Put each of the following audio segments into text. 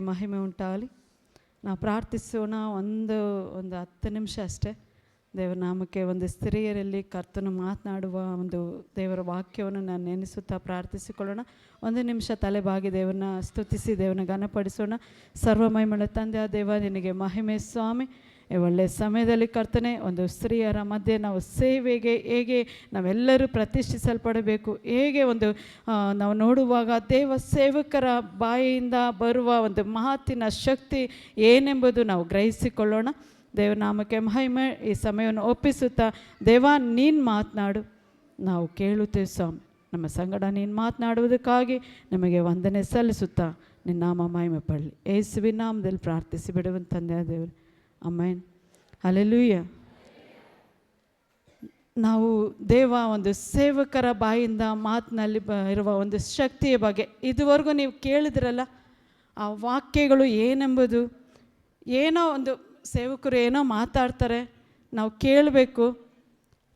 ಮಹಿಮೆ ಉಂಟಾಗಲಿ. ನಾವು ಪ್ರಾರ್ಥಿಸೋಣ ಒಂದು ಒಂದು ಹತ್ತು ನಿಮಿಷ ಅಷ್ಟೇ. ದೇವರ ನಾಮಕ್ಕೆ ಒಂದು ಸ್ತ್ರೀಯರಲ್ಲಿ ಕರ್ತನು ಮಾತನಾಡುವ ಒಂದು ದೇವರ ವಾಕ್ಯವನ್ನು ನಾನು ನೆನೆಸುತ್ತಾ ಪ್ರಾರ್ಥಿಸಿಕೊಳ್ಳೋಣ. ಒಂದು ನಿಮಿಷ ತಲೆಬಾಗಿ ದೇವರನ್ನ ಸ್ತುತಿಸಿ ದೇವನ ಘನಪಡಿಸೋಣ. ಸರ್ವಮಹಿಮಳ ತಂದೆ, ದೇವ, ನಿನಗೆ ಮಹಿಮೆ ಸ್ವಾಮಿ. ಒಳ್ಳೆಯ ಸಮಯದಲ್ಲಿ ಕರ್ತನೆ, ಒಂದು ಸ್ತ್ರೀಯರ ಮಧ್ಯೆ ನಾವು ಸೇವೆಗೆ ಹೇಗೆ ನಾವೆಲ್ಲರೂ ಪ್ರತಿಷ್ಠಿಸಲ್ಪಡಬೇಕು, ಹೇಗೆ ಒಂದು ನಾವು ನೋಡುವಾಗ ದೇವ ಸೇವಕರ ಬಾಯಿಯಿಂದ ಬರುವ ಒಂದು ಮಾತಿನ ಶಕ್ತಿ ಏನೆಂಬುದು ನಾವು ಗ್ರಹಿಸಿಕೊಳ್ಳೋಣ. ದೇವನಾಮಕ್ಕೆ ಮಹಿಮೆ, ಈ ಸಮಯವನ್ನು ಒಪ್ಪಿಸುತ್ತಾ, ದೇವ ನೀನು ಮಾತನಾಡು. ನಾವು ಕೇಳುತ್ತೇವೆ ಸ್ವಾಮಿ, ನಮ್ಮ ಸಂಗಡ ನೀನು ಮಾತನಾಡುವುದಕ್ಕಾಗಿ ನಿಮಗೆ ವಂದನೆ ಸಲ್ಲಿಸುತ್ತಾ, ನಿನ್ನ ನಾಮ ಮಹಿಮೆ ಪಡಲಿ. ಏಸುವಿನ ನಾಮದಲ್ಲಿ ಪ್ರಾರ್ಥಿಸಿ ಬಿಡುವಂತಂದೆ ದೇವರು. ಅಮ್ಮೇನ್ ಅಲ್ಲೆಲ್ಲೂಯ್ಯ ನಾವು ದೇವ ಒಂದು ಸೇವಕರ ಬಾಯಿಂದ ಮಾತಿನಲ್ಲಿ ಬ, ಇರುವ ಒಂದು ಶಕ್ತಿಯ ಬಗ್ಗೆ ಇದುವರೆಗೂ ನೀವು ಕೇಳಿದ್ರಲ್ಲ, ಆ ವಾಕ್ಯಗಳು ಏನೆಂಬುದು, ಏನೋ ಒಂದು ಸೇವಕರು ಏನೋ ಮಾತಾಡ್ತಾರೆ, ನಾವು ಕೇಳಬೇಕು.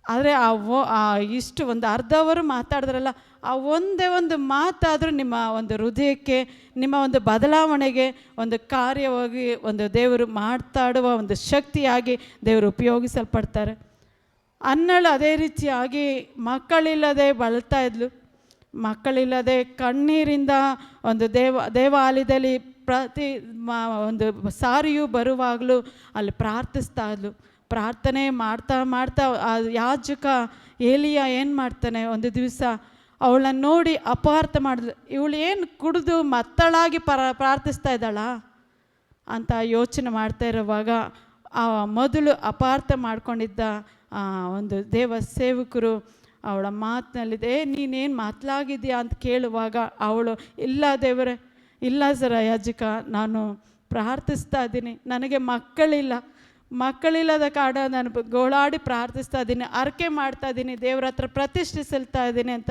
ಆದರೆ ಆ ಇಷ್ಟು ಒಂದು ಅರ್ಧ ಅವರು ಮಾತಾಡಿದ್ರಲ್ಲ ಆ ಒಂದೇ ಒಂದು ಮಾತಾದರೂ ನಿಮ್ಮ ಒಂದು ಹೃದಯಕ್ಕೆ, ನಿಮ್ಮ ಒಂದು ಬದಲಾವಣೆಗೆ, ಒಂದು ಕಾರ್ಯವಾಗಿ ಒಂದು ದೇವರು ಮಾತಾಡುವ ಒಂದು ಶಕ್ತಿಯಾಗಿ ದೇವರು ಉಪಯೋಗಿಸಲ್ಪಡ್ತಾರೆ. ಅನ್ನಳು ಅದೇ ರೀತಿಯಾಗಿ ಮಕ್ಕಳಿಲ್ಲದೆ ಬಳಲ್ತಾ ಇದ್ಲು. ಮಕ್ಕಳಿಲ್ಲದೆ ಕಣ್ಣೀರಿಂದ ಒಂದು ದೇವ, ದೇವಾಲಯದಲ್ಲಿ ಪ್ರತಿ ಒಂದು ಸಾರಿಯು ಬರುವಾಗಲೂ ಅಲ್ಲಿ ಪ್ರಾರ್ಥಿಸ್ತಾ ಇದ್ಲು. ಪ್ರಾರ್ಥನೆ ಮಾಡ್ತಾ ಮಾಡ್ತಾ ಯಾಜಕ ಏಲಿಯ ಏನು ಮಾಡ್ತಾನೆ ಒಂದು ದಿವಸ ಅವಳನ್ನ ನೋಡಿ ಅಪಾರ್ಥ ಮಾಡಿದ್ರು ಇವಳು ಏನು ಕುಡಿದು ಮತ್ತಳಾಗಿ ಪರ, ಪ್ರಾರ್ಥಿಸ್ತಾ ಇದ್ದಾಳ? ಅಂತ ಯೋಚನೆ ಮಾಡ್ತಾ ಇರುವಾಗ ಆ ಮೊದಲು ಅಪಾರ್ಥ ಮಾಡ್ಕೊಂಡಿದ್ದ ಒಂದು ದೇವ ಸೇವಕರು ಅವಳ ಮಾತಿನಲ್ಲಿದೆ ಏ, ನೀನೇನು ಮಾತಲಾಗಿದ್ಯಾ ಅಂತ ಕೇಳುವಾಗ ಅವಳು, ಇಲ್ಲ ದೇವರೇ, ಇಲ್ಲ ಸರ ಯಾಜಕ ನಾನು ಪ್ರಾರ್ಥಿಸ್ತಾ ಇದ್ದೀನಿ. ನನಗೆ ಮಕ್ಕಳಿಲ್ಲ. ಮಕ್ಕಳಿಲ್ಲದ ಕಾಡ ನಾನು ಗೋಳಾಡಿ ಪ್ರಾರ್ಥಿಸ್ತಾ ಇದ್ದೀನಿ, ಅರಕೆ ಮಾಡ್ತಾ ಇದ್ದೀನಿ, ದೇವ್ರ ಹತ್ರ ಪ್ರತಿಷ್ಠಿಸಲ್ತಾ ಇದ್ದೀನಿ ಅಂತ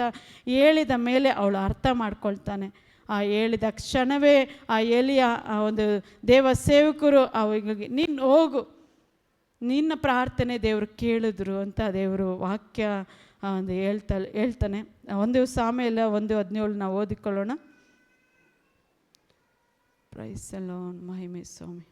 ಹೇಳಿದ ಮೇಲೆ ಅವಳು ಅರ್ಥ ಮಾಡ್ಕೊಳ್ತಾನೆ. ಆ ಹೇಳಿದ ಕ್ಷಣವೇ ಆ ಎಲಿಯ, ಆ ಒಂದು ದೇವ ಸೇವಕರು ಅವಿಗೆ ನೀನು ಹೋಗು, ನಿನ್ನ ಪ್ರಾರ್ಥನೆ ದೇವರು ಕೇಳಿದ್ರು ಅಂತ ದೇವರು ವಾಕ್ಯ ಒಂದು ಹೇಳ್ತಾ, ಹೇಳ್ತಾನೆ. ಒಂದು ಸಾಮೇಲ ಒಂದು ಹದಿನೇಳು ನಾವು ಓದಿಕೊಳ್ಳೋಣ. ಪ್ರೈಸಲ್ಲೋ ಮಹಿಮೆ ಸ್ವಾಮಿ.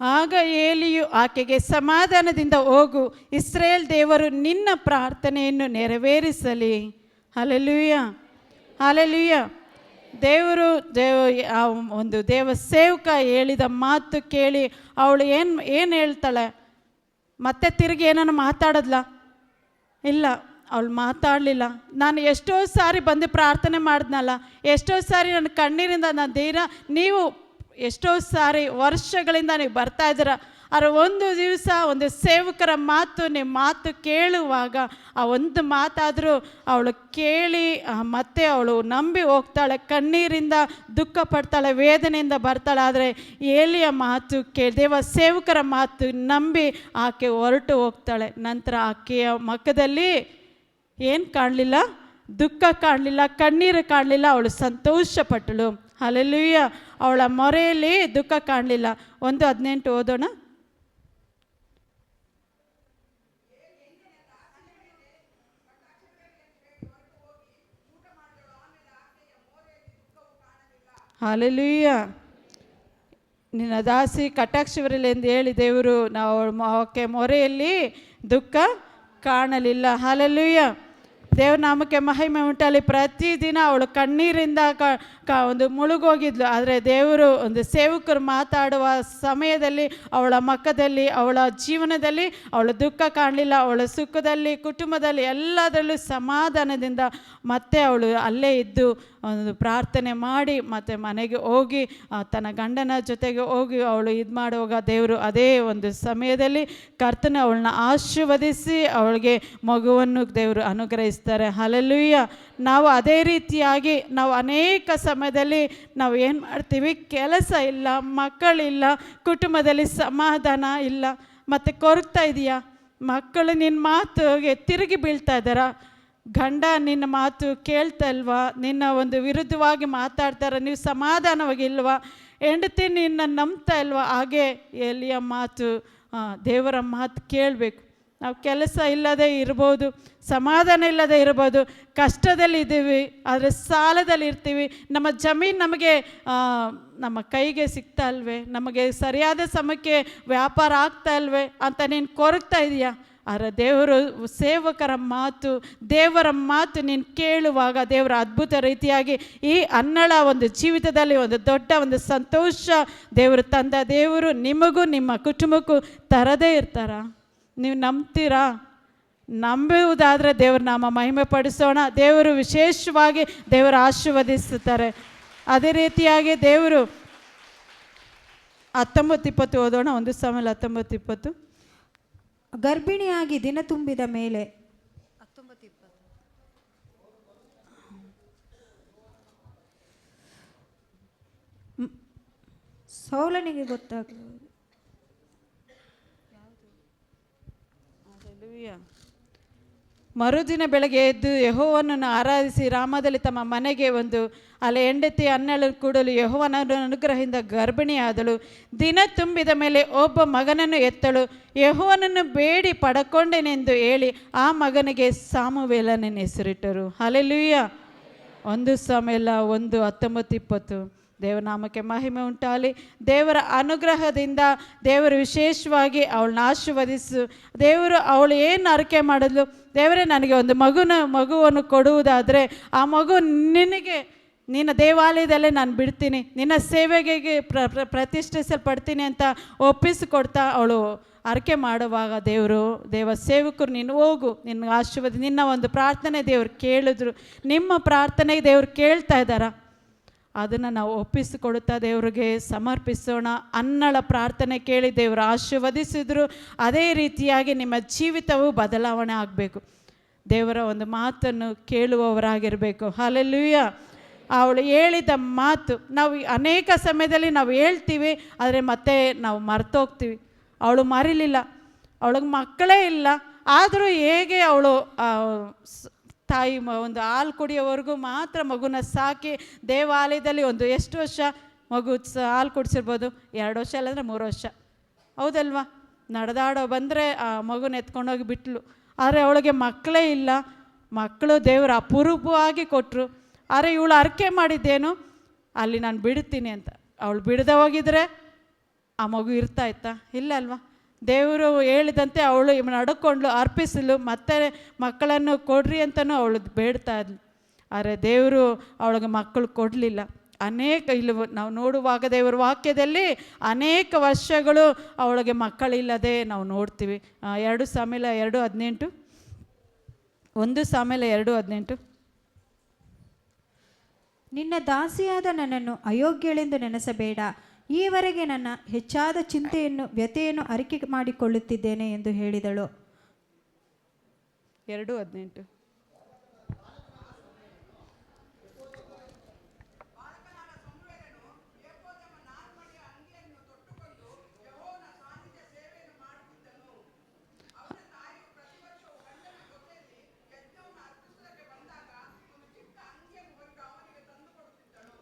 ಆಗ ಏಲಿಯು ಆಕೆಗೆ ಸಮಾಧಾನದಿಂದ ಹೋಗು, ಇಸ್ರೇಲ್ ದೇವರು ನಿನ್ನ ಪ್ರಾರ್ಥನೆಯನ್ನು ನೆರವೇರಿಸಲಿ. ಅಲಲುಯ್ಯ ಅಲಲುಯ್ಯ ದೇವರು ದೇವ ಒಂದು ದೇವ ಸೇವಕ ಹೇಳಿದ ಮಾತು ಕೇಳಿ ಅವಳು ಏನು ಏನು ಹೇಳ್ತಾಳೆ? ಮತ್ತೆ ತಿರುಗಿ ಏನನ್ನು ಮಾತಾಡದ್ಲ? ಇಲ್ಲ, ಅವಳು ಮಾತಾಡಲಿಲ್ಲ. ನಾನು ಎಷ್ಟೋ ಸಾರಿ ಬಂದು ಪ್ರಾರ್ಥನೆ ಮಾಡಿದ್ನಲ್ಲ, ಎಷ್ಟೋ ಸಾರಿ ನನ್ನ ಕಣ್ಣೀರಿಂದ ನಾನು ಧೈರ್ಯ ನೀವು ಎಷ್ಟೋ ಸಾರಿ ವರ್ಷಗಳಿಂದ ನೀವು ಬರ್ತಾ ಇದ್ದೀರ, ಆದರೆ ಒಂದು ದಿವಸ ಒಂದು ಸೇವಕರ ಮಾತು, ನಿಮ್ಮ ಮಾತು ಕೇಳುವಾಗ ಆ ಒಂದು ಮಾತಾದರೂ ಅವಳು ಕೇಳಿ ಮತ್ತೆ ಅವಳು ನಂಬಿ ಹೋಗ್ತಾಳೆ, ಕಣ್ಣೀರಿಂದ ದುಃಖ ಪಡ್ತಾಳೆ, ವೇದನೆಯಿಂದ ಬರ್ತಾಳೆ, ಆದರೆ ಏಲಿಯ ಮಾತು ಕೇಳಿ ದೇವ ಸೇವಕರ ಮಾತು ನಂಬಿ ಆಕೆ ಹೊರಟು ಹೋಗ್ತಾಳೆ. ನಂತರ ಆಕೆಯ ಮಕ್ಕದಲ್ಲಿ ಏನು ಕಾಣಲಿಲ್ಲ? ದುಃಖ ಕಾಣಲಿಲ್ಲ, ಕಣ್ಣೀರು ಕಾಣಲಿಲ್ಲ, ಅವಳು ಸಂತೋಷಪಟ್ಟಳು. ಅಲ್ಲೆಲ್ಲೂಯ್ಯ ಅವಳ ಮೊರೆಯಲ್ಲಿ ದುಃಖ ಕಾಣಲಿಲ್ಲ. ಒಂದು ಹದಿನೆಂಟು ಓದೋಣ. ಅಲ್ಲೆಲ್ಲೂಯ್ಯ ನಿನ್ನ ದಾಸಿ ಕಟಾಕ್ಷವರಲ್ಲಿ ಎಂದು ಹೇಳಿ ದೇವರು, ನಾವು ಅವಕ್ಕೆ ಮೊರೆಯಲ್ಲಿ ದುಃಖ ಕಾಣಲಿಲ್ಲ. ಹಾಲಲ್ಲೂಯ್ಯ ದೇವ್ರ ನಾಮಕ್ಕೆ ಮಹಿಮೆ ಉಂಟಲ್ಲಿ ಪ್ರತಿದಿನ ಅವಳು ಕಣ್ಣೀರಿಂದ ಕ ಕ ಒಂದು ಮುಳುಗೋಗಿದ್ಲು. ಆದರೆ ದೇವರು ಒಂದು ಸೇವಕರು ಮಾತಾಡುವ ಸಮಯದಲ್ಲಿ, ಅವಳ ಮಕ್ಕದಲ್ಲಿ, ಅವಳ ಜೀವನದಲ್ಲಿ, ಅವಳ ದುಃಖ ಕಾಣಲಿಲ್ಲ. ಅವಳ ಸುಖದಲ್ಲಿ, ಕುಟುಂಬದಲ್ಲಿ ಎಲ್ಲದರಲ್ಲೂ ಸಮಾಧಾನದಿಂದ ಮತ್ತೆ ಅವಳು ಅಲ್ಲೇ ಇದ್ದು ಒಂದು ಪ್ರಾರ್ಥನೆ ಮಾಡಿ ಮತ್ತು ಮನೆಗೆ ಹೋಗಿ ತನ್ನ ಗಂಡನ ಜೊತೆಗೆ ಹೋಗಿ ಅವಳು ಇದು ಮಾಡುವಾಗ ದೇವರು ಅದೇ ಒಂದು ಸಮಯದಲ್ಲಿ ಕರ್ತನ ಅವಳನ್ನ ಆಶೀರ್ವದಿಸಿ ಅವಳಿಗೆ ಮಗುವನ್ನು ದೇವರು ಅನುಗ್ರಹಿಸ್ತಾರೆ. ಹಲಲುಯ್ಯ ನಾವು ಅದೇ ರೀತಿಯಾಗಿ ನಾವು ಅನೇಕ ಸಮಯದಲ್ಲಿ ನಾವು ಏನು ಮಾಡ್ತೀವಿ? ಕೆಲಸ ಇಲ್ಲ, ಮಕ್ಕಳಿಲ್ಲ, ಕುಟುಂಬದಲ್ಲಿ ಸಮಾಧಾನ ಇಲ್ಲ. ಮತ್ತು ಕೊರಗ್ತಾ ಇದೆಯಾ? ಮಕ್ಕಳು ನಿನ್ನ ಮಾತುಗೆ ತಿರುಗಿ ಬೀಳ್ತಾ ಇದ್ದಾರಾ? ಗಂಡ ನಿನ್ನ ಮಾತು ಕೇಳ್ತಾ ಇಲ್ವಾ? ನಿನ್ನ ಒಂದು ವಿರುದ್ಧವಾಗಿ ಮಾತಾಡ್ತಾರ, ನೀವು ಸಮಾಧಾನವಾಗಿ ಇಲ್ವಾ? ಹೆಂಡತಿ ನಿನ್ನ ನಂಬ್ತಾ ಇಲ್ವಾ? ಹಾಗೆ ಎಲ್ಲಿಯ ಮಾತು ದೇವರ ಮಾತು ಕೇಳಬೇಕು. ನಾವು ಕೆಲಸ ಇಲ್ಲದೆ ಇರ್ಬೋದು, ಸಮಾಧಾನ ಇಲ್ಲದೆ ಇರ್ಬೋದು, ಕಷ್ಟದಲ್ಲಿ ಇದ್ದೀವಿ, ಆದರೆ ಸಾಲದಲ್ಲಿ ಇರ್ತೀವಿ. ನಮ್ಮ ಜಮೀನು ನಮಗೆ ನಮ್ಮ ಕೈಗೆ ಸಿಗ್ತಾ ಅಲ್ವೇ ನಮಗೆ ಸರಿಯಾದ ಸಮಯಕ್ಕೆ ವ್ಯಾಪಾರ ಆಗ್ತಾ ಇಲ್ವೇ? ಅಂತ ನೀನು ಕೊರಗ್ತಾ ಇದೆಯಾ? ಆದರೆ ದೇವರು ಸೇವಕರ ಮಾತು, ದೇವರ ಮಾತು ನೀನು ಕೇಳುವಾಗ ದೇವರ ಅದ್ಭುತ ರೀತಿಯಾಗಿ ಈ ಅನ್ನಳ ಒಂದು ಜೀವಿತದಲ್ಲಿ ಒಂದು ದೊಡ್ಡ ಒಂದು ಸಂತೋಷ ದೇವರು ತಂದ. ದೇವರು ನಿಮಗೂ ನಿಮ್ಮ ಕುಟುಂಬಕ್ಕೂ ತರದೇ ಇರ್ತಾರ? ನೀವು ನಂಬ್ತೀರಾ? ನಂಬುವುದಾದರೆ ದೇವ್ರ ನಾಮ ಮಹಿಮೆ ಪಡಿಸೋಣ ದೇವರು ವಿಶೇಷವಾಗಿ ದೇವರು ಆಶೀರ್ವದಿಸುತ್ತಾರೆ ಅದೇ ರೀತಿಯಾಗಿ ದೇವರು ಹತ್ತೊಂಬತ್ತು ಇಪ್ಪತ್ತು ಓದೋಣ, ಒಂದು ಸಮಯ ಹತ್ತೊಂಬತ್ತು ಇಪ್ಪತ್ತು ಗರ್ಭಿಣಿಯಾಗಿ ದಿನ ತುಂಬಿದ ಮೇಲೆ ಸೌಲನಿಗೆ ಗೊತ್ತಾಗಲಿಲ್ಲ. ಮರುದಿನ ಬೆಳಗ್ಗೆ ಎದ್ದು ಯಹೋವನನ್ನು ಆರಾಧಿಸಿ ರಾಮದಲ್ಲಿ ತಮ್ಮ ಮನೆಗೆ ಒಂದು ಅಲ್ಲಿ ಹೆಂಡತಿ ಅನ್ನಳು ಕೂಡಲು ಯಹೋವನ ಅನುಗ್ರಹದಿಂದ ಗರ್ಭಿಣಿಯಾದಳು. ದಿನ ತುಂಬಿದ ಮೇಲೆ ಒಬ್ಬ ಮಗನನ್ನು ಎತ್ತಳು. ಯಹೋವನನ್ನು ಬೇಡಿ ಪಡಕೊಂಡೆನೆಂದು ಹೇಳಿ ಆ ಮಗನಿಗೆ ಸಾಮುವೇಲನ ಹೆಸರಿಟ್ಟರು. ಅಲೆಲುಯ್ಯ ಒಂದು ಸಾಮೆಲ್ಲ ಒಂದು ಹತ್ತೊಂಬತ್ತು ಇಪ್ಪತ್ತು. ದೇವರ ನಾಮಕ್ಕೆ ಮಹಿಮೆ ಉಂಟಾಗಲಿ. ದೇವರ ಅನುಗ್ರಹದಿಂದ ದೇವರು ವಿಶೇಷವಾಗಿ ಅವಳನ್ನ ಆಶೀರ್ವದಿಸು. ದೇವರು ಅವಳು ಏನು ಅರಕೆ ಮಾಡಿದ್ಲು? ದೇವರೇ, ನನಗೆ ಒಂದು ಮಗುನ, ಮಗುವನ್ನು ಕೊಡುವುದಾದರೆ ಆ ಮಗು ನಿನಗೆ, ನಿನ್ನ ದೇವಾಲಯದಲ್ಲೇ ನಾನು ಬಿಡ್ತೀನಿ. ನಿನ್ನ ಸೇವೆಗೆ ಪ್ರ, ಪ್ರ- ಪ್ರತಿಷ್ಠಿಸಲ್ಪಡ್ತೀನಿ ಅಂತ ಒಪ್ಪಿಸಿಕೊಡ್ತಾ ಅವಳು ಅರಕೆ ಮಾಡುವಾಗ ದೇವರು, ದೇವ ಸೇವಕರು, ನೀನು ಹೋಗು. ನಿನ್ನ ಆಶೀರ್ವಾದ, ನಿನ್ನ ಒಂದು ಪ್ರಾರ್ಥನೆ ದೇವರು ಕೇಳಿದ್ರು. ನಿಮ್ಮ ಪ್ರಾರ್ಥನೆಗೆ ದೇವರು ಕೇಳ್ತಾ ಇದ್ದಾರಾ? ಅದನ್ನು ನಾವು ಒಪ್ಪಿಸಿಕೊಡುತ್ತಾ ದೇವರಿಗೆ ಸಮರ್ಪಿಸೋಣ ಅನ್ನಳ ಪ್ರಾರ್ಥನೆ ಕೇಳಿ ದೇವರು ಆಶೀರ್ವದಿಸಿದ್ರು. ಅದೇ ರೀತಿಯಾಗಿ ನಿಮ್ಮ ಜೀವಿತವು ಬದಲಾವಣೆ ಆಗಬೇಕು. ದೇವರ ಒಂದು ಮಾತನ್ನು ಕೇಳುವವರಾಗಿರಬೇಕು. ಹಾಲೆಲ್ಲೂಯ್ಯ ಅವಳು ಹೇಳಿದ ಮಾತು, ನಾವು ಅನೇಕ ಸಮಯದಲ್ಲಿ ನಾವು ಹೇಳ್ತೀವಿ, ಆದರೆ ಮತ್ತೆ ನಾವು ಮರ್ತೋಗ್ತೀವಿ. ಅವಳು ಮರಿಲಿಲ್ಲ. ಅವಳಿಗೆ ಮಕ್ಕಳೇ ಇಲ್ಲ. ಆದರೂ ಹೇಗೆ ಅವಳು ತಾಯಿ ಒಂದು ಹಾಲು ಕುಡಿಯೋವರೆಗೂ ಮಾತ್ರ ಮಗುನ ಸಾಕಿ ದೇವಾಲಯದಲ್ಲಿ ಒಂದು ಎಷ್ಟು ವರ್ಷ ಮಗು ಹಾಲು ಕುಡಿಸಿರ್ಬೋದು? ಎರಡು ವರ್ಷ ಇಲ್ಲಾಂದರೆ ಮೂರು ವರ್ಷ. ಹೌದಲ್ವಾ? ನಡೆದಾಡೋ ಬಂದರೆ ಆ ಮಗುನ ಎತ್ಕೊಂಡೋಗಿ ಬಿಟ್ಲು. ಆದರೆ ಅವಳಿಗೆ ಮಕ್ಕಳೇ ಇಲ್ಲ. ಮಕ್ಕಳು ದೇವರು ಅಪರೂಪವಾಗಿ ಕೊಟ್ಟರು ಆದರೆ ಇವಳು ಅರಕೆ ಮಾಡಿದ್ದೇನು? ಅಲ್ಲಿ ನಾನು ಬಿಡ್ತೀನಿ ಅಂತ. ಅವಳು ಬಿಡದೆ ಹೋಗಿದ್ರೆ ಆ ಮಗು ಇರ್ತಾ ಇತ್ತಾ? ಇಲ್ಲ ಅಲ್ವಾ? ದೇವರು ಹೇಳಿದಂತೆ ಅವಳು ಇವ್ ನಡ್ಕೊಂಡ್ಲು ಅರ್ಪಿಸಲು ಮತ್ತೆ ಮಕ್ಕಳನ್ನು ಕೊಡ್ರಿ ಅಂತಲೂ ಅವಳು ಬೇಡ್ತಾ ಇದ್ಲು. ಆದರೆ ದೇವರು ಅವಳಿಗೆ ಮಕ್ಕಳು ಕೊಡಲಿಲ್ಲ. ಅನೇಕ ಇಲ್ಲಿ ನಾವು ನೋಡುವಾಗ ದೇವರ ವಾಕ್ಯದಲ್ಲಿ ಅನೇಕ ವರ್ಷಗಳು ಅವಳಿಗೆ ಮಕ್ಕಳಿಲ್ಲದೆ ನಾವು ನೋಡ್ತೀವಿ. ಎರಡು ಸಾಮೇಲೆ ಎರಡು ಹದಿನೆಂಟು. ಒಂದು ಸಾಮೇಲೆ ಎರಡು ಹದಿನೆಂಟು. ನಿನ್ನ ದಾಸಿಯಾದ ನನ್ನನ್ನು ಅಯೋಗ್ಯಳೆಂದು ನೆನೆಸಬೇಡ. ಈವರೆಗೆ ನನ್ನ ಹೆಚ್ಚಾದ ಚಿಂತೆಯನ್ನು ವ್ಯತೆಯನ್ನು ಅರಿಕೆ ಮಾಡಿಕೊಳ್ಳುತ್ತಿದ್ದೇನೆ ಎಂದು ಹೇಳಿದಳು. ಎರಡು ಹದಿನೆಂಟು.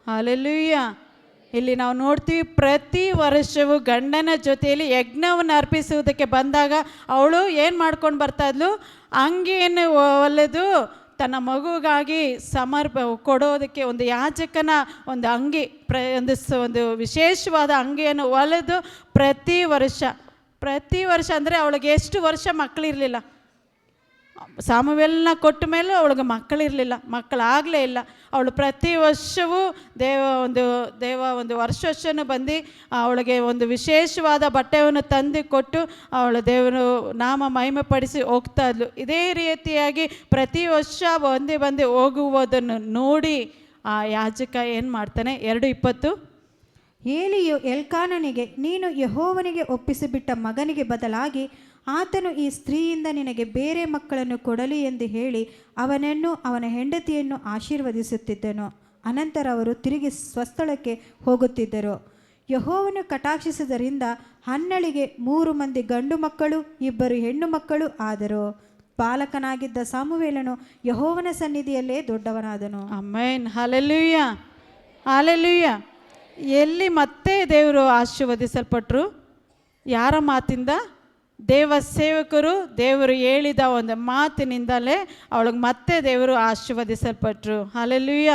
ಹಾಲೆಲೂಯ್ಯ. ಇಲ್ಲಿ ನಾವು ನೋಡ್ತೀವಿ ಪ್ರತಿ ವರ್ಷವೂ ಗಂಡನ ಜೊತೆಯಲ್ಲಿ ಯಜ್ಞವನ್ನು ಅರ್ಪಿಸುವುದಕ್ಕೆ ಬಂದಾಗ ಅವಳು ಏನು ಮಾಡ್ಕೊಂಡು ಬರ್ತಾ ಇದ್ಲು? ಅಂಗಿಯನ್ನು ಹೊಲೆದು ತನ್ನ ಮಗುಗಾಗಿ ಸಮರ್ಪ, ಕೊಡೋದಕ್ಕೆ ಒಂದು ಯಾಜಕನ ಒಂದು ಅಂಗಿ, ಪ್ರ, ಒಂದು ಒಂದು ವಿಶೇಷವಾದ ಅಂಗಿಯನ್ನು ಒಲೆದು ಪ್ರತಿ ವರ್ಷ ಪ್ರತಿ ವರ್ಷ ಅಂದರೆ ಅವಳಿಗೆ ಎಷ್ಟು ವರ್ಷ ಮಕ್ಕಳಿರಲಿಲ್ಲ ಸಾಮುವೆಲ್ನ ಕೊಟ್ಟ ಮೇಲೂ ಅವಳಿಗೆ ಮಕ್ಕಳಿರಲಿಲ್ಲ ಮಕ್ಕಳಾಗಲೇ ಇಲ್ಲ. ಅವಳು ಪ್ರತಿ ವರ್ಷವೂ ದೇವ ಒಂದು ದೇವ ಒಂದು ವರ್ಷ ವರ್ಷನೂ ಬಂದು ಅವಳಿಗೆ ಒಂದು ವಿಶೇಷವಾದ ಬಟ್ಟೆಯನ್ನು ತಂದು ಕೊಟ್ಟು ಅವಳು ದೇವರು ನಾಮ ಮಹಿಮೆಪಡಿಸಿ ಹೋಗ್ತಾ ಇದ್ಲು. ಇದೇ ರೀತಿಯಾಗಿ ಪ್ರತಿ ವರ್ಷ ಒಂದೇ ಬಂದು ಹೋಗುವುದನ್ನು ನೋಡಿ ಆ ಯಾಜಕ ಏನು ಮಾಡ್ತಾನೆ? ಎರಡು ಇಪ್ಪತ್ತು. ಏಲಿಯು ಎಲ್ಕಾನನಿಗೆ, ನೀನು ಯಹೋವನಿಗೆ ಒಪ್ಪಿಸಿಬಿಟ್ಟ ಮಗನಿಗೆ ಬದಲಾಗಿ ಆತನು ಈ ಸ್ತ್ರೀಯಿಂದ ನಿನಗೆ ಬೇರೆ ಮಕ್ಕಳನ್ನು ಕೊಡಲಿ ಎಂದು ಹೇಳಿ ಅವನನ್ನು, ಅವನ ಹೆಂಡತಿಯನ್ನು ಆಶೀರ್ವದಿಸುತ್ತಿದ್ದನು. ಅನಂತರ ಅವರು ತಿರುಗಿ ಸ್ವಸ್ಥಳಕ್ಕೆ ಹೋಗುತ್ತಿದ್ದರು. ಯಹೋವನ್ನು ಕಟಾಕ್ಷಿಸಿದರಿಂದ ಹನ್ನಳಿಗೆ ಮೂರು ಮಂದಿ ಗಂಡು ಮಕ್ಕಳು, ಇಬ್ಬರು ಹೆಣ್ಣು ಮಕ್ಕಳು ಆದರು. ಬಾಲಕನಾಗಿದ್ದ ಸಾಮುವೇಲನು ಯಹೋವನ ಸನ್ನಿಧಿಯಲ್ಲೇ ದೊಡ್ಡವನಾದನು. ಅಮೇನ್ ಹಾಲೆಲುಯ್ಯ ಹಾಲೆಲುಯ್ಯ ಎಲ್ಲಿ ಮತ್ತೆ ದೇವರು ಆಶೀರ್ವದಿಸಲ್ಪಟ್ರು? ಯಾರ ಮಾತಿಂದ? ದೇವ ಸೇವಕರು ದೇವರು ಹೇಳಿದ ಒಂದು ಮಾತಿನಿಂದಲೇ ಅವಳಿಗೆ ಮತ್ತೆ ದೇವರು ಆಶೀರ್ವದಿಸಲ್ಪಟ್ರು. ಅಲ್ಲೆಲ್ಲೂಯ್ಯ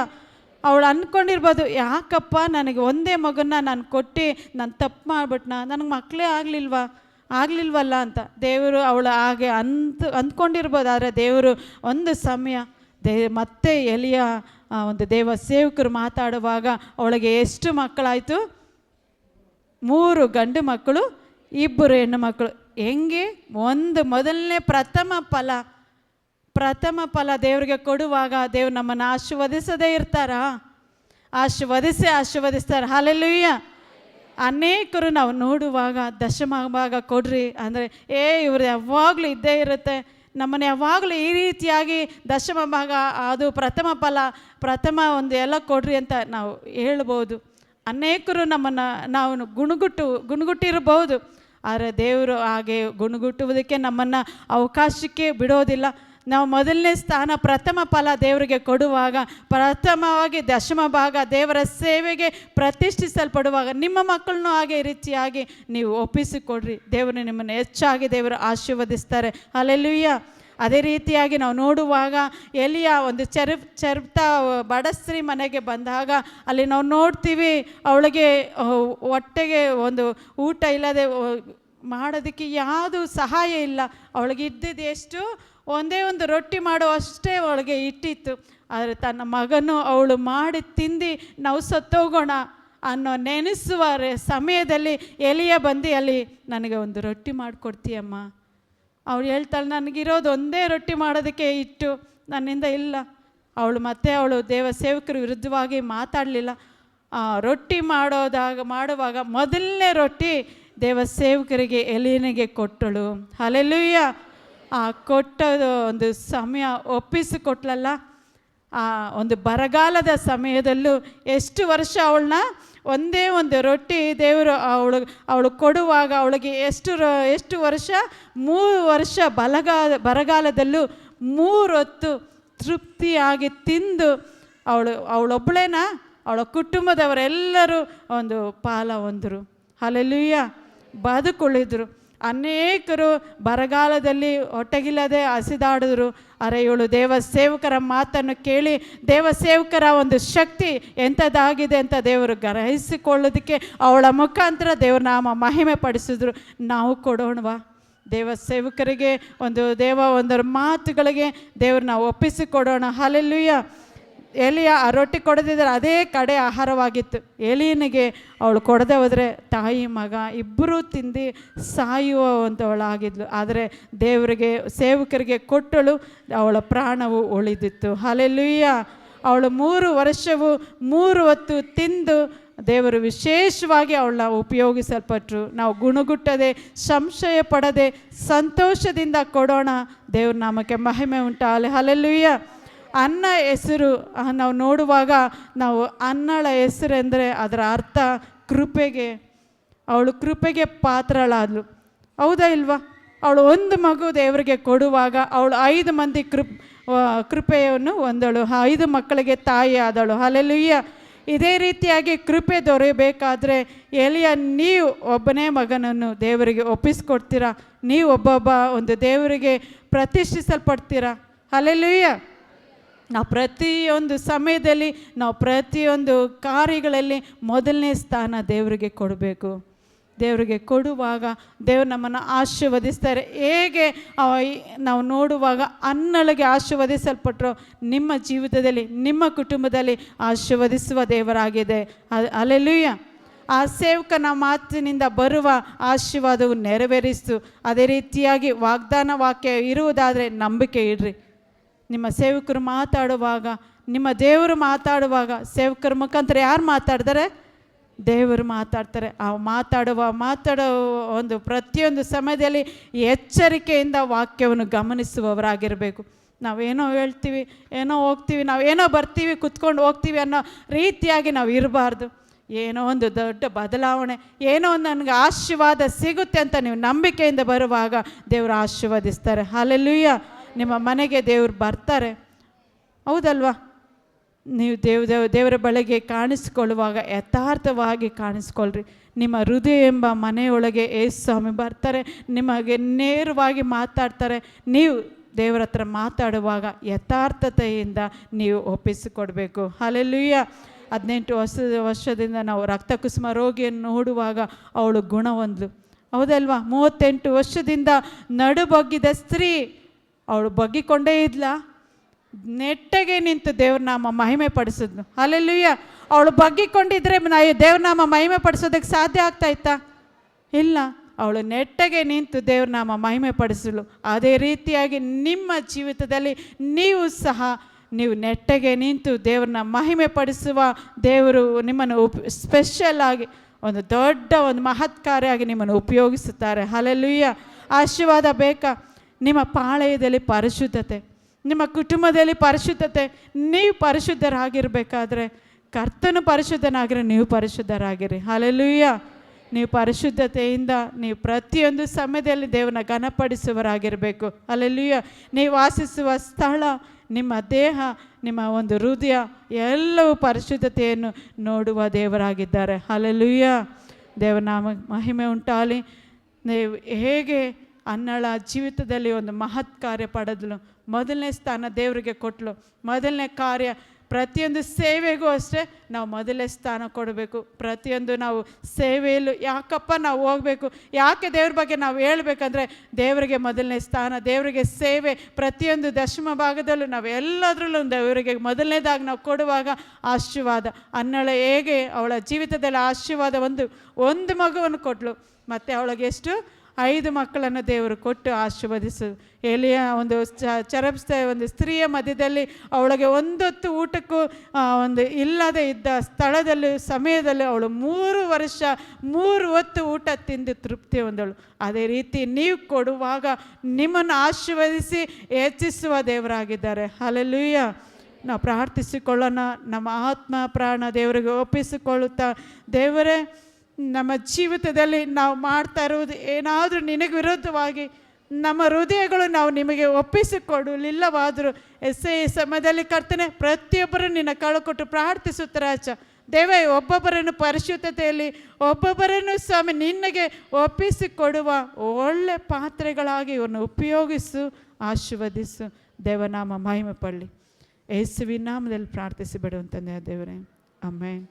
ಅವಳು ಅಂದ್ಕೊಂಡಿರ್ಬೋದು ಯಾಕಪ್ಪ ನನಗೆ ಒಂದೇ ಮಗನ್ನ ನಾನು ಕೊಟ್ಟು ನಾನು ತಪ್ಪು ಮಾಡ್ಬಿಟ್ನಾ? ನನಗೆ ಮಕ್ಕಳೇ ಆಗಲಿಲ್ವಾ? ಆಗಲಿಲ್ವಲ್ಲ ಅಂತ. ದೇವರು ಅವಳು ಹಾಗೆ ಅಂತ, ಅಂದ್ಕೊಂಡಿರ್ಬೋದು, ಆದರೆ ದೇವರು ಒಂದು ಸಮಯ ದೇ, ಮತ್ತೆ ಎಲಿಯ ಒಂದು ದೇವ ಸೇವಕರು ಮಾತಾಡುವಾಗ ಅವಳಿಗೆ ಎಷ್ಟು ಮಕ್ಕಳಾಯಿತು? ಮೂರು ಗಂಡು ಮಕ್ಕಳು, ಇಬ್ಬರು ಹೆಣ್ಣು ಮಕ್ಕಳು. ಹೆಂಗೆ? ಒಂದು ಮೊದಲನೇ ಪ್ರಥಮ ಫಲ. ಪ್ರಥಮ ಫಲ ದೇವರಿಗೆ ಕೊಡುವಾಗ ದೇವ್ರು ನಮ್ಮನ್ನು ಆಶೀರ್ವದಿಸದೇ ಇರ್ತಾರಾ. ಆಶೀರ್ವದಿಸಿ, ಆಶೀರ್ವದಿಸ್ತಾರೆ. ಹಾಲೆಲ್ಲೂಯ್ಯ ಅನೇಕರು ನಾವು ನೋಡುವಾಗ ದಶಮ ಭಾಗ ಕೊಡ್ರಿ ಅಂದರೆ, ಏ, ಇವ್ರು ಯಾವಾಗಲೂ ಇದ್ದೇ ಇರುತ್ತೆ. ನಮ್ಮನ್ನು ಯಾವಾಗಲೂ ಈ ರೀತಿಯಾಗಿ ದಶಮ ಭಾಗ ಅದು ಪ್ರಥಮ ಫಲ, ಪ್ರಥಮ ಒಂದು ಎಲ್ಲ ಕೊಡ್ರಿ ಅಂತ ನಾವು ಹೇಳ್ಬೋದು. ಅನೇಕರು ನಮ್ಮನ್ನು ನಾವು ಗುಣಗುಟ್ಟು, ಗುಣಗುಟ್ಟಿರಬಹುದು. ಆದರೆ ದೇವರು ಹಾಗೆ ಗುಣಗುಟ್ಟುವುದಕ್ಕೆ ನಮ್ಮನ್ನು ಅವಕಾಶಕ್ಕೆ ಬಿಡೋದಿಲ್ಲ. ನಾವು ಮೊದಲನೇ ಸ್ಥಾನ ಪ್ರಥಮ ಫಲ ದೇವರಿಗೆ ಕೊಡುವಾಗ, ಪ್ರಥಮವಾಗಿ ದಶಮ ಭಾಗ ದೇವರ ಸೇವೆಗೆ ಪ್ರತಿಷ್ಠಿಸಲ್ಪಡುವಾಗ ನಿಮ್ಮ ಮಕ್ಕಳನ್ನು ಹಾಗೆ ರೀತಿಯಾಗಿ ನೀವು ಒಪ್ಪಿಸಿಕೊಡ್ರಿ. ದೇವರು ನಿಮ್ಮನ್ನು ಹೆಚ್ಚಾಗಿ ದೇವರು ಆಶೀರ್ವದಿಸ್ತಾರೆ. ಅಲ್ಲೆಲ್ಲೂಯ್ಯ ಅದೇ ರೀತಿಯಾಗಿ ನಾವು ನೋಡುವಾಗ ಎಲಿಯ ಒಂದು ಚರ್ಪ್ ಚರ್ಪ್ತ ಬಡಸ್ತ್ರೀ ಮನೆಗೆ ಬಂದಾಗ ಅಲ್ಲಿ ನಾವು ನೋಡ್ತೀವಿ ಅವಳಿಗೆ ಹೊಟ್ಟೆಗೆ ಒಂದು ಊಟ ಇಲ್ಲದೆ ಮಾಡೋದಕ್ಕೆ ಯಾವುದು ಸಹಾಯ ಇಲ್ಲ. ಅವಳಿಗೆ ಇದ್ದಿದ್ದು ಎಷ್ಟು? ಒಂದೇ ಒಂದು ರೊಟ್ಟಿ ಮಾಡುವಷ್ಟೇ ಅವಳಿಗೆ ಇಟ್ಟಿತ್ತು. ಆದರೆ ತನ್ನ ಮಗನು ಅವಳು ಮಾಡಿ ತಿಂದು ನಾವು ಸತ್ತೋಗೋಣ ಅನ್ನೋ ನೆನೆಸುವ ಸಮಯದಲ್ಲಿ ಎಲಿಯ ಬಂದು ಅಲ್ಲಿ, ನನಗೆ ಒಂದು ರೊಟ್ಟಿ ಮಾಡಿಕೊಡ್ತೀಯಮ್ಮ. ಅವಳು ಹೇಳ್ತಾಳೆ, ನನಗಿರೋದು ಒಂದೇ ರೊಟ್ಟಿ ಮಾಡೋದಕ್ಕೆ ಇಟ್ಟು ನನ್ನಿಂದ ಇಲ್ಲ. ಅವಳು ಮತ್ತೆ ಅವಳು ದೇವ ಸೇವಕರು ವಿರುದ್ಧವಾಗಿ ಮಾತಾಡಲಿಲ್ಲ. ರೊಟ್ಟಿ ಮಾಡೋದಾಗ, ಮಾಡುವಾಗ ಮೊದಲನೇ ರೊಟ್ಟಿ ದೇವ ಸೇವಕರಿಗೆ ಎಲೀನಿಗೆ ಕೊಟ್ಟಳು. ಅಲೆಲುಯ್ಯ ಆ ಕೊಟ್ಟದು ಒಂದು ಸಮಯ ಒಪ್ಪಿಸಿಕೊಟ್ಲಲ್ಲ. ಆ ಒಂದು ಬರಗಾಲದ ಸಮಯದಲ್ಲೂ ಎಷ್ಟು ವರ್ಷ ಅವಳನ್ನ ಒಂದೇ ಒಂದು ರೊಟ್ಟಿ ದೇವರು ಅವಳು ಅವಳು ಕೊಡುವಾಗ ಅವಳಿಗೆ ಎಷ್ಟು ಎಷ್ಟು ವರ್ಷ? ಮೂರು ವರ್ಷ ಬಲಗಾಲ, ಬರಗಾಲದಲ್ಲೂ ಮೂರೊತ್ತು ತೃಪ್ತಿಯಾಗಿ ತಿಂದು ಅವಳು ಅವಳೊಬ್ಬಳೇನ ಅವಳ ಕುಟುಂಬದವರೆಲ್ಲರೂ ಒಂದು ಪಾಲ ಹೊಂದರು. ಅಲ್ಲೆಲ್ಲೂಯ್ಯ ಬದುಕುಳಿದ್ರು ಅನೇಕರು ಬರಗಾಲದಲ್ಲಿ ಹೊಟ್ಟೆಗಿಲ್ಲದೆ ಹಸಿದಾಡಿದ್ರು. ಅರೆ ಇವಳು ದೇವ ಸೇವಕರ ಮಾತನ್ನು ಕೇಳಿ ದೇವ ಸೇವಕರ ಒಂದು ಶಕ್ತಿ ಎಂಥದ್ದಾಗಿದೆ ಅಂತ ದೇವರು ಗ್ರಹಿಸಿಕೊಳ್ಳೋದಕ್ಕೆ ಅವಳ ಮುಖಾಂತರ ದೇವ್ರ ನಾಮ ಮಹಿಮೆ ಪಡಿಸಿದ್ರು ನಾವು ಕೊಡೋಣವಾ? ದೇವ ಸೇವಕರಿಗೆ ಒಂದು ದೇವ, ಒಂದರ ಮಾತುಗಳಿಗೆ ದೇವ್ರನ್ನ ಒಪ್ಪಿಸಿಕೊಡೋಣ ಹಾಲೆಲ್ಲೂಯ್ಯ ಎಲಿಯ ಆ ರೊಟ್ಟಿ ಕೊಡದಿದ್ದರೆ ಅದೇ ಕಡೆ ಆಹಾರವಾಗಿತ್ತು. ಎಲಿಯನಿಗೆ ಅವಳು ಕೊಡದೆ ಹೋದರೆ ತಾಯಿ, ಮಗ ಇಬ್ಬರೂ ತಿಂದು ಸಾಯುವಂಥವಳಾಗಿದ್ಲು ಆದರೆ ದೇವರಿಗೆ, ಸೇವಕರಿಗೆ ಕೊಟ್ಟಳು ಅವಳ ಪ್ರಾಣವು ಉಳಿದಿತ್ತು. ಅಲೆಲುಯ್ಯ ಅವಳು ಮೂರು ವರ್ಷವು ಮೂರು ಹೊತ್ತು ತಿಂದು ದೇವರು ವಿಶೇಷವಾಗಿ ಅವಳನ್ನ ಉಪಯೋಗಿಸಲ್ಪಟ್ರು. ನಾವು ಗುಣಗುಟ್ಟದೆ ಸಂಶಯ ಪಡದೆ ಸಂತೋಷದಿಂದ ಕೊಡೋಣ ದೇವ್ರ ನಾಮಕ್ಕೆ ಮಹಿಮೆ ಉಂಟಾಗಲಿ. ಹಲೆಲ್ಲೂಯ್ಯ ಅನ್ನ ಹೆಸರು ನಾವು ನೋಡುವಾಗ ನಾವು ಅನ್ನಳ ಹೆಸರೆಂದರೆ ಅದರ ಅರ್ಥ ಕೃಪೆಗೆ. ಅವಳು ಕೃಪೆಗೆ ಪಾತ್ರಳಾದಳು ಹೌದಾ ಇಲ್ವಾ? ಅವಳು ಒಂದು ಮಗು ದೇವರಿಗೆ ಕೊಡುವಾಗ ಅವಳು ಐದು ಮಂದಿ ಕೃಪ್ ಕೃಪೆಯನ್ನು ಹೊಂದಳು. ಐದು ಮಕ್ಕಳಿಗೆ ತಾಯಿ ಆದಳು. ಅಲ್ಲೆಲ್ಲುಯ್ಯ ಇದೇ ರೀತಿಯಾಗಿ ಕೃಪೆ ದೊರೆಯಬೇಕಾದ್ರೆ ಎಲಿಯ, ನೀವು ಒಬ್ಬನೇ ಮಗನನ್ನು ದೇವರಿಗೆ ಒಪ್ಪಿಸ್ಕೊಡ್ತೀರಾ? ನೀವು ಒಬ್ಬೊಬ್ಬ ಒಂದು ದೇವರಿಗೆ ಪ್ರತಿಷ್ಠಿಸಲ್ಪಡ್ತೀರಾ? ಅಲ್ಲೆಲ್ಲೂಯ್ಯ ನಾವು ಪ್ರತಿಯೊಂದು ಸಮಯದಲ್ಲಿ ನಾವು ಪ್ರತಿಯೊಂದು ಕಾರ್ಯಗಳಲ್ಲಿ ಮೊದಲನೇ ಸ್ಥಾನ ದೇವರಿಗೆ ಕೊಡಬೇಕು. ದೇವರಿಗೆ ಕೊಡುವಾಗ ದೇವರು ನಮ್ಮನ್ನು ಆಶೀರ್ವದಿಸ್ತಾರೆ. ಹೇಗೆ ನಾವು ನೋಡುವಾಗ ಅನ್ನಳಿಗೆ ಆಶೀರ್ವದಿಸಲ್ಪಟ್ಟರು ನಿಮ್ಮ ಜೀವಿತದಲ್ಲಿ, ನಿಮ್ಮ ಕುಟುಂಬದಲ್ಲಿ ಆಶೀರ್ವದಿಸುವ ದೇವರಾಗಿದೆ. ಅ- ಅಲ್ಲೆಲ್ಲೂಯ್ಯ ಆ ಸೇವಕನ ಮಾತಿನಿಂದ ಬರುವ ಆಶೀರ್ವಾದವು ನೆರವೇರಿಸ್ತು ಅದೇ ರೀತಿಯಾಗಿ ವಾಗ್ದಾನ ವಾಕ್ಯ ಇರುವುದಾದರೆ ನಂಬಿಕೆ ಇಡ್ರಿ. ನಿಮ್ಮ ಸೇವಕರು ಮಾತಾಡುವಾಗ, ನಿಮ್ಮ ದೇವರು ಮಾತಾಡುವಾಗ, ಸೇವಕರ ಮುಖಾಂತರ ಯಾರು ಮಾತಾಡ್ತಾರೆ? ದೇವರು ಮಾತಾಡ್ತಾರೆ. ಆ ಮಾತಾಡುವ, ಮಾತಾಡೋ ಒಂದು ಪ್ರತಿಯೊಂದು ಸಮಯದಲ್ಲಿ ಎಚ್ಚರಿಕೆಯಿಂದ ವಾಕ್ಯವನ್ನು ಗಮನಿಸುವವರಾಗಿರಬೇಕು. ನಾವೇನೋ ಹೇಳ್ತೀವಿ, ಏನೋ ಹೋಗ್ತೀವಿ ನಾವು ಏನೋ ಬರ್ತೀವಿ, ಕುತ್ಕೊಂಡು ಹೋಗ್ತೀವಿ ಅನ್ನೋ ರೀತಿಯಾಗಿ ನಾವು ಇರಬಾರ್ದು. ಏನೋ ಒಂದು ದೊಡ್ಡ ಬದಲಾವಣೆ, ಏನೋ ಒಂದು ನನಗೆ ಆಶೀರ್ವಾದ ಸಿಗುತ್ತೆ ಅಂತ ನೀವು ನಂಬಿಕೆಯಿಂದ ಬರುವಾಗ ದೇವರು ಆಶೀರ್ವದಿಸ್ತಾರೆ. ಅಲ್ಲೆಲ್ಲೂಯ್ಯ ನಿಮ್ಮ ಮನೆಗೆ ದೇವರು ಬರ್ತಾರೆ. ಹೌದಲ್ವಾ? ನೀವು ದೇವ್ ದೇವ್, ದೇವರ ಬಳಿಗೆ ಕಾಣಿಸ್ಕೊಳ್ಳುವಾಗ ಯಥಾರ್ಥವಾಗಿ ಕಾಣಿಸ್ಕೊಳ್ರಿ. ನಿಮ್ಮ ಹೃದಯ ಎಂಬ ಮನೆಯೊಳಗೆ ಯೇಸು ಸ್ವಾಮಿ ಬರ್ತಾರೆ. ನಿಮಗೆ ನೇರವಾಗಿ ಮಾತಾಡ್ತಾರೆ. ನೀವು ದೇವರ ಹತ್ರ ಮಾತಾಡುವಾಗ ಯಥಾರ್ಥತೆಯಿಂದ ನೀವು ಒಪ್ಪಿಸಿಕೊಡ್ಬೇಕು. ಅಲ್ಲೆಲ್ಲೂಯ್ಯ ಹದಿನೆಂಟು ವರ್ಷ ವರ್ಷದಿಂದ ನಾವು ರಕ್ತ ಕುಸುಮ ರೋಗಿಯನ್ನು ನೋಡುವಾಗ ಅವಳು ಗುಣ ಹೊಂದ್ಲು ಹೌದಲ್ವಾ? ಮೂವತ್ತೆಂಟು ವರ್ಷದಿಂದ ನಡುಬಗ್ಗಿದ ಸ್ತ್ರೀ. ಅವಳು ಬಗ್ಗಿಕೊಂಡೇ ಇದ್ಲ. ನೆಟ್ಟಗೆ ನಿಂತು ದೇವ್ರನಾಮ ಮಹಿಮೆ ಪಡಿಸಿದ್ನು ಅಲ್ಲೆಲ್ಲೂಯ್ಯ ಅವಳು ಬಗ್ಗಿಕೊಂಡಿದ್ರೆ ನಾವು ದೇವ್ರನಾಮ ಮಹಿಮೆ ಪಡಿಸೋದಕ್ಕೆ ಸಾಧ್ಯ ಆಗ್ತಾ ಇತ್ತಾ? ಇಲ್ಲ. ಅವಳು ನೆಟ್ಟಗೆ ನಿಂತು ದೇವ್ರನಾಮ ಮಹಿಮೆ ಪಡಿಸಲು ಅದೇ ರೀತಿಯಾಗಿ ನಿಮ್ಮ ಜೀವಿತದಲ್ಲಿ ನೀವು ಸಹ ನೀವು ನೆಟ್ಟಗೆ ನಿಂತು ದೇವ್ರನ್ನ ಮಹಿಮೆ ಪಡಿಸುವ ದೇವರು ನಿಮ್ಮನ್ನು ಉಪ್ ಸ್ಪೆಷಲ್ ಆಗಿ ಒಂದು ದೊಡ್ಡ ಒಂದು ಮಹತ್ಕಾರಿಯಾಗಿ ನಿಮ್ಮನ್ನು ಉಪಯೋಗಿಸುತ್ತಾರೆ. ಅಲ್ಲೆಲ್ಲೂಯ್ಯ ಆಶೀರ್ವಾದ ಬೇಕಾ? ನಿಮ್ಮ ಪಾಳಯದಲ್ಲಿ ಪರಿಶುದ್ಧತೆ, ನಿಮ್ಮ ಕುಟುಂಬದಲ್ಲಿ ಪರಿಶುದ್ಧತೆ, ನೀವು ಪರಿಶುದ್ಧರಾಗಿರ್ಬೇಕಾದ್ರೆ ಕರ್ತನು ಪರಿಶುದ್ಧನಾಗಿರಿ ನೀವು ಪರಿಶುದ್ಧರಾಗಿರಿ. ಅಲ್ಲೆಲ್ಲೂಯ್ಯ ನೀವು ಪರಿಶುದ್ಧತೆಯಿಂದ ನೀವು ಪ್ರತಿಯೊಂದು ಸಮಯದಲ್ಲಿ ದೇವನ ಘನಪಡಿಸುವರಾಗಿರಬೇಕು. ಅಲ್ಲೆಲ್ಲೂಯ್ಯ ನೀವು ವಾಸಿಸುವ ಸ್ಥಳ, ನಿಮ್ಮ ದೇಹ, ನಿಮ್ಮ ಒಂದು ಹೃದಯ, ಎಲ್ಲವೂ ಪರಿಶುದ್ಧತೆಯನ್ನು ನೋಡುವ ದೇವರಾಗಿದ್ದಾರೆ. ಅಲ್ಲೆಲ್ಲೂಯ್ಯ ದೇವನಾಮ ಮಹಿಮೆ ಉಂಟಾಲಿ ನೀವು ಹೇಗೆ ಅನ್ನಳ ಜೀವಿತದಲ್ಲಿ ಒಂದು ಮಹತ್ ಕಾರ್ಯ ಪಡೆದಳು ಮೊದಲನೇ ಸ್ಥಾನ ದೇವರಿಗೆ ಕೊಟ್ಟಳು ಮೊದಲನೇ ಕಾರ್ಯ ಪ್ರತಿಯೊಂದು ಸೇವೆಗೂ ಅಷ್ಟೇ ನಾವು ಮೊದಲೇ ಸ್ಥಾನ ಕೊಡಬೇಕು. ಪ್ರತಿಯೊಂದು ನಾವು ಸೇವೆಯಲ್ಲೂ ಯಾಕಪ್ಪ ನಾವು ಹೋಗಬೇಕು? ಯಾಕೆ ದೇವ್ರ ಬಗ್ಗೆ ನಾವು ಹೇಳಬೇಕಂದ್ರೆ ದೇವರಿಗೆ ಮೊದಲನೇ ಸ್ಥಾನ, ದೇವರಿಗೆ ಸೇವೆ ಪ್ರತಿಯೊಂದು ದಶಮ ಭಾಗದಲ್ಲೂ ನಾವು ಎಲ್ಲದರಲ್ಲೂ ದೇವರಿಗೆ ಮೊದಲನೇದಾಗಿ ನಾವು ಕೊಡುವಾಗ ಆಶೀರ್ವಾದ. ಅನ್ನಳ ಹೇಗೆ ಅವಳ ಜೀವಿತದಲ್ಲಿ ಆಶೀರ್ವಾದ ಒಂದು ಒಂದು ಮಗುವನ್ನು ಕೊಟ್ಟಳು ಮತ್ತು ಅವಳಿಗೆ ಎಷ್ಟು? ಐದು ಮಕ್ಕಳನ್ನು ದೇವರು ಕೊಟ್ಟು ಆಶೀರ್ವದಿಸು. ಎಲಿಯ ಒಂದು ಚರಪ್ಸ್ತ ಒಂದು ಸ್ತ್ರೀಯ ಮಧ್ಯದಲ್ಲಿ ಅವಳಿಗೆ ಒಂದೊತ್ತು ಊಟಕ್ಕೂ ಒಂದು ಇಲ್ಲದೆ ಇದ್ದ ಸ್ಥಳದಲ್ಲಿ, ಸಮಯದಲ್ಲಿ ಅವಳು ಮೂರು ವರ್ಷ, ಮೂರು ಹೊತ್ತು ಊಟ ತಿಂದು ತೃಪ್ತಿ ಹೊಂದಳು. ಅದೇ ರೀತಿ ನೀವು ಕೊಡುವಾಗ ನಿಮ್ಮನ್ನು ಆಶೀರ್ವದಿಸಿ ಹೆಚ್ಚಿಸುವ ದೇವರಾಗಿದ್ದಾರೆ. ಅಲ್ಲೂಯ್ಯ ನಾವು ಪ್ರಾರ್ಥಿಸಿಕೊಳ್ಳೋಣ. ನಮ್ಮ ಆತ್ಮ, ಪ್ರಾಣ ದೇವರಿಗೆ ಒಪ್ಪಿಸಿಕೊಳ್ಳುತ್ತಾ ದೇವರೇ ನಮ್ಮ ಜೀವಿತದಲ್ಲಿ ನಾವು ಮಾಡ್ತಾ ಇರುವುದು ಏನಾದರೂ ನಿನಗೆ ವಿರುದ್ಧವಾಗಿ ನಮ್ಮ ಹೃದಯಗಳು ನಾವು ನಿಮಗೆ ಒಪ್ಪಿಸಿಕೊಡಲಿಲ್ಲವಾದರೂ ಎಸ್ ಎ ಸಮಯದಲ್ಲಿ ಕರ್ತನೆ, ಪ್ರತಿಯೊಬ್ಬರು ನಿನ್ನ ಕಳಕೊಟ್ಟು ಪ್ರಾರ್ಥಿಸುತ್ತರಾಚ ದೇವ, ಒಬ್ಬೊಬ್ಬರನ್ನು ಪರಿಶುದ್ಧತೆಯಲ್ಲಿ, ಒಬ್ಬೊಬ್ಬರನ್ನು ಸ್ವಾಮಿ ನಿನಗೆ ಒಪ್ಪಿಸಿಕೊಡುವ ಒಳ್ಳೆ ಪಾತ್ರೆಗಳಾಗಿ ಇವನ್ನು ಉಪಯೋಗಿಸು, ಆಶೀರ್ವದಿಸು. ದೇವನಾಮ ಮಹಿಮೆ ಪಡಲಿ. ಯೇಸುವಿನಾಮದಲ್ಲಿ ಪ್ರಾರ್ಥಿಸಿ ಬಿಡುವಂತಂದೆ ದೇವರೇ. ಅಮೇನ್